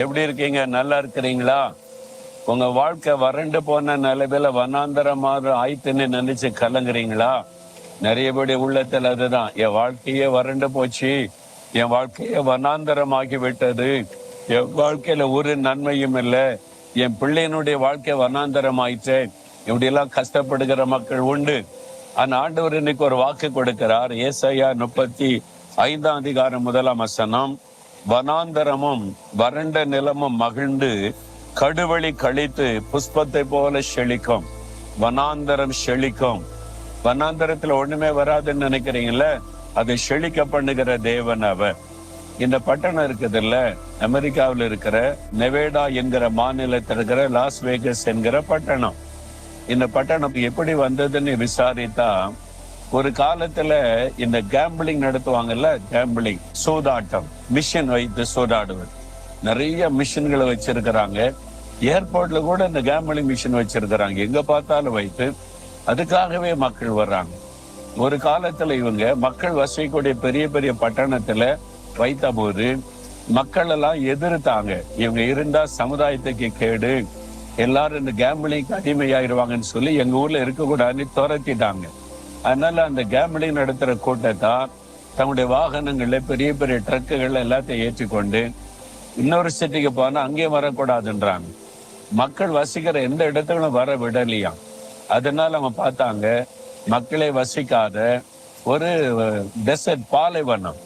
எப்படி இருக்கீங்க? நல்லா இருக்கிறீங்களா? உங்க வாழ்க்கை வறண்டு போன நிலைமையில வனாந்தரமாக ஆயிட்டுன்னு நினைச்சு கலங்குறீங்களா? நிறையபடி உள்ளத்துல அதுதான். என் வாழ்க்கையே வறண்டு போச்சு. என் வாழ்க்கையே வனாந்தரமாகி விட்டது. என் வாழ்க்கையில ஒரு நன்மையும் இல்லை. என் பிள்ளையினுடைய வாழ்க்கை வனாந்தரம் ஆயிட்டேன் இப்படி எல்லாம் கஷ்டப்படுகிற மக்கள் உண்டு. ஆனா ஆண்டவர் இன்னைக்கு ஒரு வாக்கு கொடுக்கிறார். ஏசையா முப்பத்தி ஐந்தாம் அதிகாரம் முதலாம் வசனம். வனாந்தரமும் வறண்ட நிலமும் மகிழ்ந்து கடுவழி கழித்து புஷ்பத்தை போல செழிக்கும். வனாந்தரம் செழிக்கும். வனாந்தரத்துல ஒண்ணுமே வராதுன்னு நினைக்கிறீங்கல்ல? அதை செழிக்க பண்ணுகிற தேவன் அவர். இந்த பட்டணம் இருக்குதுல்ல? அமெரிக்காவில் இருக்கிற நெவேடா என்கிற மாநிலத்தில் இருக்கிற லாஸ் வேகஸ் என்கிற பட்டணம். இந்த பட்டணம் எப்படி வந்ததுன்னு விசாரித்தா ஒரு காலத்துல இந்த கேம்பிளிங் நடத்துவாங்கல்ல கேம்பிளிங் சூதாட்டம் மிஷின் வைத்து சூதாடுவது. நிறைய மிஷின்களை வச்சிருக்கிறாங்க. ஏர்போர்ட்ல கூட இந்த கேம்பிளிங் மிஷின் வச்சிருக்கிறாங்க. எங்க பார்த்தாலும் வைத்து அதுக்காகவே மக்கள் வர்றாங்க. ஒரு காலத்துல இவங்க மக்கள் வசிக்கக்கூடிய பெரிய பெரிய பட்டணத்துல வைத்த போது மக்கள் எல்லாம் எதிர்த்தாங்க. இவங்க இருந்தா சமுதாயத்துக்கு கேடு. எல்லாரும் இந்த கேம்பிளிங் அடிமையாயிருவாங்கன்னு சொல்லி எங்க ஊர்ல இருக்கக்கூடாதுன்னு துரத்திட்டாங்க. அதனால அந்த கேம்பிளிங் நடத்துற கூட்டத்தை தங்களுடைய வாகனங்கள்ல பெரிய பெரிய ட்ரக்குகள் எல்லாத்தையும் ஏற்றிக்கொண்டு இன்னொரு சிட்டிக்கு போனா அங்கேயும் வரக்கூடாதுன்றாங்க. மக்கள் வசிக்கிற எந்த இடத்துக்கும் வர விடலையா அதனால அவங்க பார்த்தாங்க மக்களை வசிக்காத ஒரு டெசர்ட் பாலைவனம்.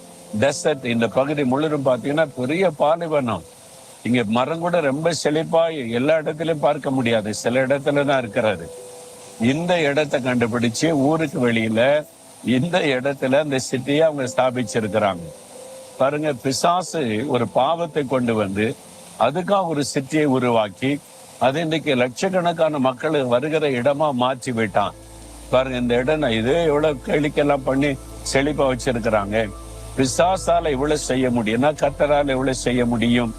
டெசர்ட் இந்த பகுதி முழுதும் பார்த்தீங்கன்னா பெரிய பாலைவனம். இங்க மரம் கூட ரொம்ப செழிப்பாய் எல்லா இடத்துலயும் பார்க்க முடியாது. சில இடத்துல தான் இருக்கிறது. இந்த இடத்தை கண்டுபிடிச்சு ஊருக்கு வெளியில இந்த இடத்துல அந்த சிட்டியை அவங்க ஸ்தாபிச்சிருக்கிறாங்க. பாருங்க பிசாசு ஒரு பாவத்தை கொண்டு வந்து அதுக்காக ஒரு சிட்டியை உருவாக்கி அது இன்னைக்கு லட்சக்கணக்கான மக்கள் வருகிற இடமா மாற்றி விட்டான். பாருங்க இந்த இடம் இது எவ்வளவு கேளிக்கெல்லாம் பண்ணி செழிப்பா வச்சிருக்கிறாங்க. பிசாசால இவ்வளவு செய்ய முடியும்னா கத்தரால இவ்வளவு செய்ய முடியும்?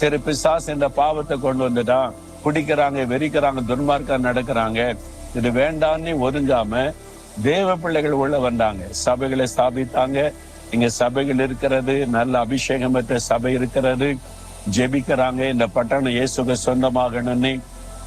சரி பிசாஸ் இந்த பாவத்தை கொண்டு வந்துட்டான். குடிக்கிறாங்க வெறிக்கிறாங்க துன்மார்க்கம் நடக்கிறாங்க. இது வேண்டான்னு ஒதுங்காம தேவ பிள்ளைகள் உள்ள வந்தாங்க. சபைகளை ஸ்தாபித்தாங்க. இங்க சபைகள் இருக்கிறது நல்ல அபிஷேகம் பெற்ற சபை இருக்கிறது. ஜெபிக்கிறாங்க. இந்த பட்டணம் இயேசுக சொந்தமாகணும்னு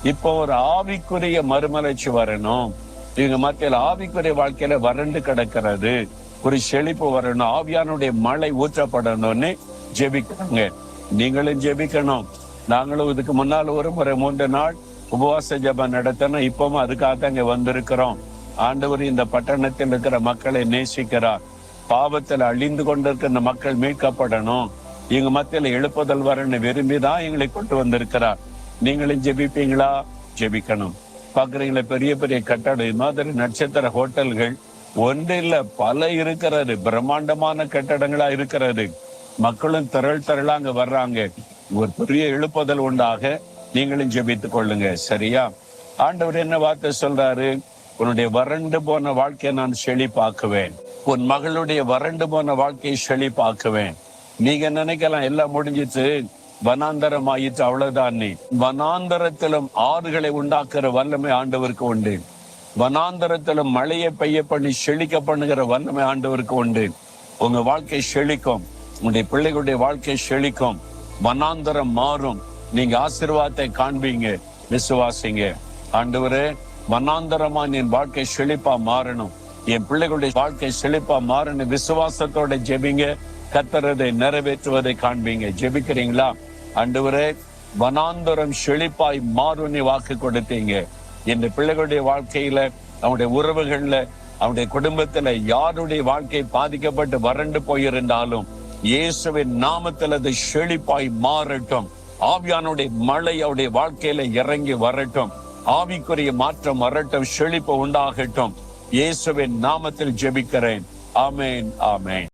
இப்போ ஒரு ஆவிக்குரிய மறுமலர்ச்சி வரணும். இவங்க மத்தியில் ஆவிக்குரிய வாழ்க்கையில வறண்டு கிடக்கிறது. ஒரு செழிப்பு வரணும். ஆவியானுடைய மழை ஊற்றப்படணும்னு ஜெபிக்கிறாங்க. நீங்களும் ஜெபிக்கணும். நாங்களும் இதுக்கு முன்னால் ஒரு முறை மூன்று நாள் உபவாச ஜபம் நடத்தணும். இப்பவும் அதுக்காக தான் இங்க வந்திருக்கிறோம். ஆண்டவர் இந்த பட்டணத்தில் இருக்கிற மக்களை நேசிக்கிறார். பாவத்தில் அழிந்து கொண்டிருக்கிற இந்த மக்கள் மீட்கப்படணும். எங்க மத்தியில எழுப்புதல் வரன்னு விரும்பிதான் எங்களை கொண்டு வந்திருக்கிறார். நீங்களும் ஜெபிப்பீங்களா? ஜெபிக்கணும். பாக்குறீங்களா பெரிய பெரிய கட்டடம். மாதிரி நட்சத்திர ஹோட்டல்கள். ஒன்று இல்ல. பல இருக்கிறது. பிரம்மாண்டமான கட்டடங்களா இருக்கிறது. மக்களும் திரள் திரளா அங்க வர்றாங்க. ஒரு பெரிய எழுப்புதல் உண்டாக நீங்களும் ஜெபித்துக் கொள்ளுங்க. சரியா? ஆண்டவர் என்ன வார்த்தை சொல்றாரு? உன்னுடைய வறண்டு போன வாழ்க்கையை நான் செழிப்பாக்குவேன். உன் மகளுடைய வறண்டு போன வாழ்க்கையை செழிப்பாக்குவேன். நீங்க நினைக்கலாம் எல்லாம் முடிஞ்சிச்சு. வனாந்தரம் ஆயிட்டு அவ்வளவுதான் நீ. வனாந்தரத்திலும் ஆறுகளை உண்டாக்குற வல்லமை ஆண்டவருக்கு உண்டு. வனாந்தரத்திலும் மழையை பெய்ய பண்ணி செழிக்க பண்ணுகிற வல்லமை ஆண்டவருக்கு உண்டு. உங்க வாழ்க்கை செழிக்கும். உங்களுடைய பிள்ளைகளுடைய வாழ்க்கை செழிக்கும். வனாந்தரம் மாறும். நீங்க ஆசீர்வாதத்தை காண்பீங்க விசுவாசிங்க. ஆண்டவரே மன்னாந்தரமா என் வாழ்க்கை செழிப்பா மாறணும். என் பிள்ளைகளுடைய வாழ்க்கை செழிப்பா மாறணும். விசுவாசத்தோட ஜெபிங்க. கத்துறதை நிறைவேற்றுவதை காண்பீங்க. ஜெபிக்கிறீங்களா? அண்டுவரே வனாந்தரம் செழிப்பாய் மாறும் நீ வாக்கு கொடுத்தீங்க. இந்த பிள்ளைகளுடைய வாழ்க்கையில அவனுடைய உறவுகள்ல அவனுடைய குடும்பத்துல யாருடைய வாழ்க்கை பாதிக்கப்பட்டு வறண்டு போயிருந்தாலும் இயேசுவின் நாமத்தில் அது செழிப்பாய் மாறட்டும். ஆவியானுடைய மழை அவருடைய வாழ்க்கையில இறங்கி வரட்டும். ஆவிக்குரிய மாற்றம் வரட்டும் செழிப்பு உண்டாகட்டும். இயேசுவின் நாமத்தில் ஜெபிக்கிறேன். ஆமேன் ஆமேன்.